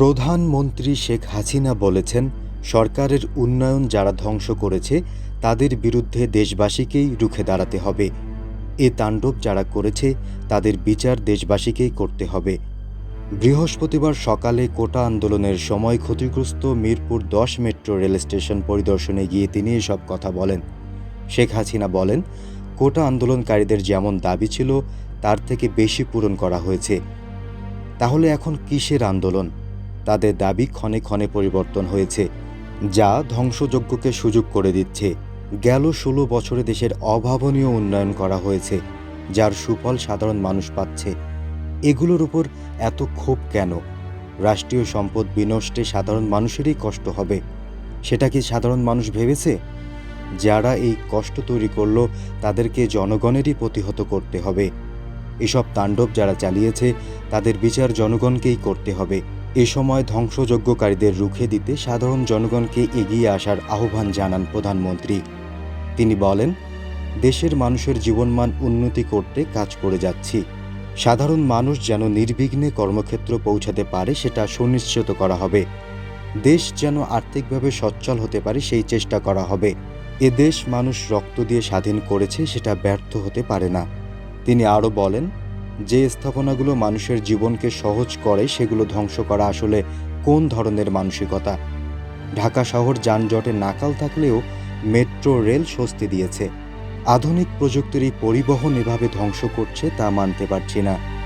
প্রধানমন্ত্রী শেখ হাসিনা বলেছেন, সরকারের উন্নয়ন যারা ধ্বংস করেছে, তাদের বিরুদ্ধে দেশবাসীকেই রুখে দাঁড়াতে হবে। এ তাণ্ডব যারা করেছে, তাদের বিচার দেশবাসীকেই করতে হবে। বৃহস্পতিবার সকালে কোটা আন্দোলনের সময় ক্ষতিগ্রস্ত মিরপুর দশ মেট্রো রেল স্টেশন পরিদর্শনে গিয়ে তিনি এসব কথা বলেন। শেখ হাসিনা বলেন, কোটা আন্দোলনকারীদের যেমন দাবি ছিল, তার থেকে বেশি পূরণ করা হয়েছে। তাহলে এখন কিসের আন্দোলন? তাদের দাবি ক্ষণে ক্ষণে পরিবর্তন হয়েছে, যা ধ্বংসযজ্ঞকে সুযোগ করে দিচ্ছে। গেল ষোলো বছরে দেশের অভাবনীয় উন্নয়ন করা হয়েছে, যার সুফল সাধারণ মানুষ পাচ্ছে। এগুলোর উপর এত ক্ষোভ কেন? রাষ্ট্রীয় সম্পদ বিনষ্টে সাধারণ মানুষেরই কষ্ট হবে। সেটা কি সাধারণ মানুষ ভেবেছে? যারা এই কষ্ট তৈরি করল, তাদেরকে জনগণেরই প্রতিহত করতে হবে। এসব তাণ্ডব যারা চালিয়েছে, তাদের বিচার জনগণকেই করতে হবে। এ সময় ধ্বংসযজ্ঞকারীদের রুখে দিতে সাধারণ জনগণকে এগিয়ে আসার আহ্বান জানান প্রধানমন্ত্রী। তিনি বলেন, দেশের মানুষের জীবনমান উন্নতি করতে কাজ করে যাচ্ছি। সাধারণ মানুষ যেন নির্বিঘ্নে কর্মক্ষেত্র পৌঁছাতে পারে সেটা সুনিশ্চিত করা হবে। দেশ যেন আর্থিকভাবে সচ্ছল হতে পারে সেই চেষ্টা করা হবে। এ দেশ মানুষ রক্ত দিয়ে স্বাধীন করেছে সেটা ব্যর্থ হতে পারে না। তিনি আরও বলেন যে স্থাপনাগুলো মানুষের জীবনকে সহজ করে, সেগুলো ধ্বংস করা আসলে কোন ধরনের মানসিকতা? ঢাকা শহর যানজটে নাকাল থাকলেও মেট্রো রেল স্বস্তি দিয়েছে। আধুনিক প্রযুক্তির এই পরিবহন এভাবে ধ্বংস করছে তা মানতে পারছি না।